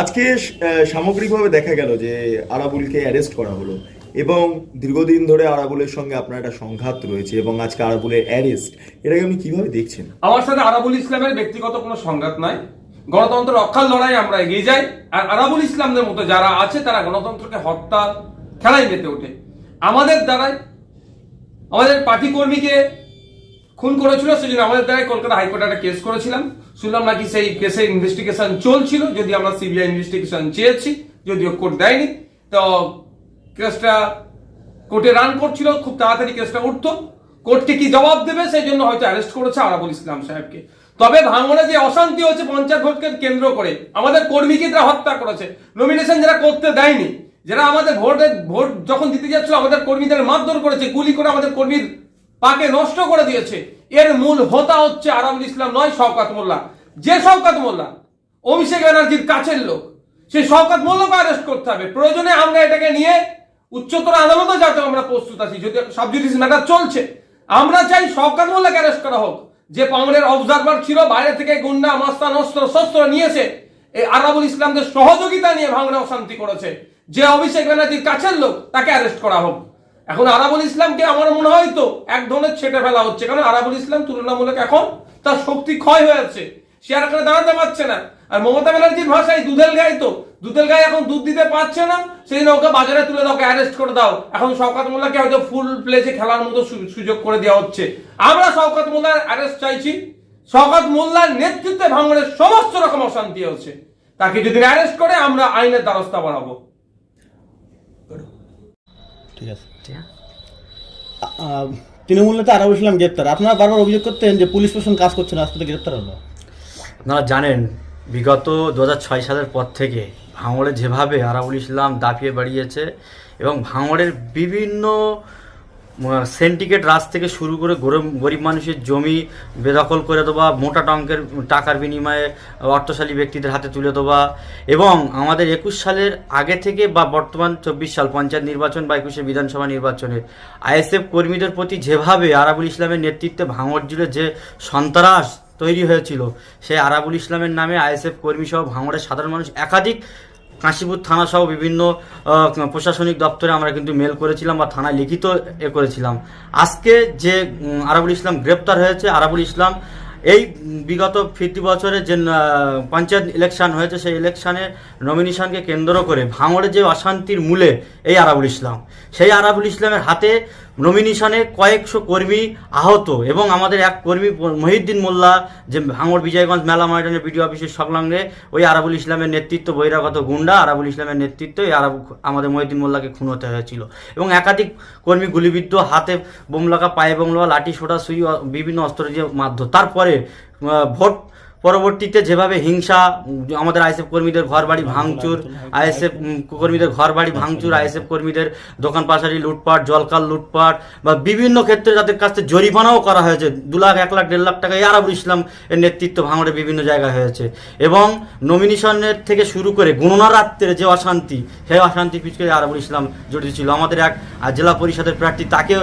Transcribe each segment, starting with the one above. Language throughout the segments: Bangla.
আজকে সামগ্রিকভাবে দেখা গেল যে আরাবুলকে অ্যারেস্ট করা হলো এবং দীর্ঘদিন ধরে আরাবুলের সঙ্গে আপনার একটা সংঘাত রয়েছে এবং আজকে আরাবুলের অ্যারেস্ট এটাকে আপনি কীভাবে দেখছেন? আমার সাথে আরাবুল ইসলামের ব্যক্তিগত কোনো সংঘাত নাই। গণতন্ত্র রক্ষার লড়াই আমরা এগিয়ে যাই। আর আরাবুল ইসলামদের মতো যারা আছে, তারা গণতন্ত্রকে হত্যা খেলায় মেতে ওঠে। আমাদের দ্বারাই, আমাদের পার্টি কর্মীকে খুন করেছিল, সেজন্য আমাদের দ্বারাই কলকাতা হাইকোর্টে একটা কেস করেছিলাম। শুনলাম নাকি সেই কেসে ইনভেস্টিগেশন চলছিল যদি আমরা সিবিআই ইনভেস্টিগেশন চেয়েছি, যদিও কোর্ট দেয়নি। তো কেসটা কোর্টে রান করছিল, খুব তাড়াতাড়ি কেসটা উঠতো। কোর্টকে কি জবাব দেবে, সেই জন্য হয়তো অ্যারেস্ট করেছে আরাবুল ইসলাম সাহেবকে। তবে ভাঙড়ে যে অশান্তি হচ্ছে পঞ্চায়েত ভোটকে কেন্দ্র করে, আমাদের কর্মীকে তারা হত্যা করেছে? নমিনেশন যারা করতে দেয়নি, যারা আমাদের ভোটে, ভোট যখন দিতে যাচ্ছিল, আমাদের কর্মীদের মারধর করেছে, গুলি করে আমাদের কর্মীর পাকে নষ্ট করে দিয়েছে। এর মূল হোতা হচ্ছে আরামুল ইসলাম নয়, শওকাত মোল্লা। যে শওকাত মোল্লা, অভিষেক ব্যানার্জির কাছের লোক সেই শওকাত মোল্লাকে অ্যারেস্ট করতে হবে। প্রয়োজনে আমরা এটাকে নিয়ে উচ্চতর আদালতে যাতে আমরা প্রস্তুত আছি, যদি সব সাবজুডিস ম্যাটার চলছে। আমরা চাই শওকাত মোল্লাকে অ্যারেস্ট করা হোক। যে পাউন্ডের অবজারভার ছিল, বাইরে থেকে গুন্ডা, মাস্তান, অস্ত্র, শস্ত্র নিয়েছে। এই আরাবুল ইসলামদের সহযোগিতা নিয়ে ভাঙড়ে অশান্তি করেছে। যে অভিষেক ব্যানার্জির কাছের লোক, তাকে অ্যারেস্ট করা হোক। এখন আরাবুল ইসলামকে আমার মনে হয় তো এক ধরনের ছেটে ফেলা হচ্ছে। কারণ আরাবুল ইসলাম তুলনামূলক এখন তার শক্তি ক্ষয় হয়ে যাচ্ছে সে আর এখানে দাঁড়াতে পারছে না। আর মমতা ব্যানার্জির ভাষায় দুধেল গাই তো। দুধেল গাই এখন দুধ দিতে পারছে না। সেই ওকে বাজারে তুলে দাও অ্যারেস্ট করে দাও। এখন শওকাত মোল্লাকে হয়তো ফুল প্লেজে খেলার মতো সুযোগ করে দেওয়া হচ্ছে। আমরা শওকাত মোল্লার অ্যারেস্ট চাইছি। শওকাত মোল্লার নেতৃত্বে ভাঙড়ের সমস্ত রকম অশান্তি হচ্ছে। তাকে যদি অ্যারেস্ট করে, আমরা আইনের দ্বারস্থা বাড়াবো ঠিক আছে। আহ, তৃণমূল নেতা আরব ইসলাম গ্রেপ্তার। আপনারা বারবার অভিযোগ করতেন যে পুলিশ প্রশাসন কাজ করছে না আজকে গ্রেপ্তার হলো। আপনারা জানেন বিগত দু ছয় সালের পর থেকে ভাঙড়ে যেভাবে আরাবুল ইসলাম দাপিয়ে বাড়িয়েছে এবং ভাঙড়ের বিভিন্ন সেন্টিকেট রাজ থেকে শুরু করে গরিব মানুষের জমি বেদখল করে দেওয়া, মোটা টঙ্কের টাকার বিনিময়ে অর্থশালী ব্যক্তিদের হাতে তুলে দেওয়া এবং আমাদের একুশ সালের আগে থেকে বা বর্তমান চব্বিশ সাল পঞ্চায়েত নির্বাচন বা একুশে বিধানসভা নির্বাচনে আইএসএফ কর্মীদের প্রতি যেভাবে আরাবুল ইসলামের নেতৃত্বে ভাঙড় জুড়ে যে সন্ত্রাস তৈরি হয়েছিল, সেই আরাবুল ইসলামের নামে আইএসএফ কর্মী সহ ভাঙড়ের সাধারণ মানুষ একাধিক কাশীপুর থানা সহ বিভিন্ন প্রশাসনিক দপ্তরে আমরা কিন্তু মেল করেছিলাম বা থানায় লিখিত এ করেছিলাম। আজকে যে আরাবুল ইসলাম গ্রেপ্তার হয়েছে, আরাবুল ইসলাম এই বিগত ফিফটি বছরে যে পঞ্চায়েত ইলেকশন হয়েছে, সেই ইলেকশনে নমিনেশনকে কেন্দ্র করে ভাঙড়ে যে অশান্তির মূলে এই আরাবুল ইসলাম। সেই আরাবুল ইসলামের হাতে নমিনেশনে কয়েকশো কর্মী আহত এবং আমাদের এক কর্মী মহিউদ্দিন মোল্লা, যে ভাঙড় বিজয়গঞ্জ মেলা ময়দানের বিডিও অফিসের সংলগ্নে, ওই আরাবুল ইসলামের নেতৃত্ব, বহিরাগত গুন্ডা আরাবুল ইসলামের নেতৃত্ব, এই আরাব, আমাদের মহিউদ্দিন মোল্লাকে খুন হতে হয়েছিল। এবং একাধিক কর্মী গুলিবিদ্ধ, হাতে বোমলাকা, পায়ে বোমলা লাঠি, সোটা, সুই বিভিন্ন অস্ত্র দিয়ে মারধর। তারপরে ভোট পরবর্তীতে যেভাবে হিংসা, আমাদের আইএসএফ কর্মীদের ঘর বাড়ি ভাঙচুর, আইএসএফ কর্মীদের ঘর বাড়ি ভাঙচুর, আইএসএফ কর্মীদের দোকান পাশারি লুটপাট, জলকাল লুটপাট বা বিভিন্ন ক্ষেত্রে তাদের কাছ জরিমানাও করা হয়েছে, দু লাখ, এক লাখ, দেড় লাখ টাকা এই আরবুল ইসলাম এর নেতৃত্ব ভাঙড়ে বিভিন্ন জায়গায় হয়েছে। এবং নমিনেশনের থেকে শুরু করে গণনা রাত্রে যে অশান্তি, সেই অশান্তি পিছনে আরবুল ইসলাম জড়িত ছিল। আমাদের এক জেলা পরিষদের প্রার্থী তাকে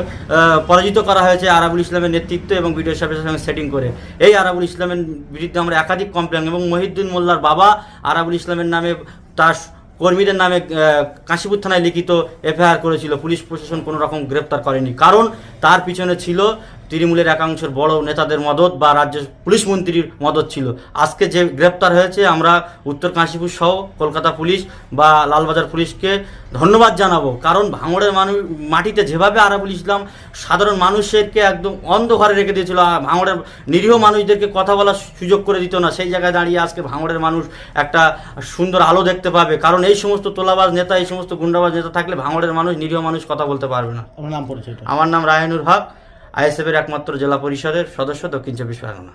পরাজিত করা হয়েছে আরাবুল ইসলামের নেতৃত্ব এবং বিডিও সাহেবের সঙ্গে সেটিং করে। এই আরাবুল ইসলামের বিরুদ্ধে আমরা একাধিক কমপ্লেন এবং মহিউদ্দিন মোল্লার বাবা আরাবুল ইসলামের নামে তার কর্মীদের নামে কাশীপুর থানায় লিখিত এফআইআর করেছিল। পুলিশ প্রশাসন কোনো রকম গ্রেপ্তার করেনি। কারণ তার পিছনে ছিল তৃণমূলের একাংশের বড় নেতাদের মদত বা রাজ্যের পুলিশ মন্ত্রীর মদত ছিল। আজকে যে গ্রেপ্তার হয়েছে আমরা উত্তর কাশীপুর সহ কলকাতা পুলিশ বা লালবাজার পুলিশকে ধন্যবাদ জানাব। কারণ ভাঙড়ের মানুষ মাটিতে যেভাবে আরাবুল ইসলাম সাধারণ মানুষেরকে একদম অন্ধকারে রেখে দিয়েছিল আর ভাঙড়ের নিরীহ মানুষদেরকে কথা বলার সুযোগ করে দিত না সেই জায়গায় দাঁড়িয়ে আজকে ভাঙড়ের মানুষ একটা সুন্দর আলো দেখতে পাবে। কারণ এই সমস্ত তোলাবাজ নেতা এই সমস্ত গুন্ডাবাজ নেতা থাকলে ভাঙড়ের মানুষ নিরীহ মানুষ কথা বলতে পারবে না। আমার নাম পরিচয়টা আমার নাম রায়নুর হক। আইএসএফের একমাত্র জেলা পরিষদের সদস্য দক্ষিণ চব্বিশ পরগনা।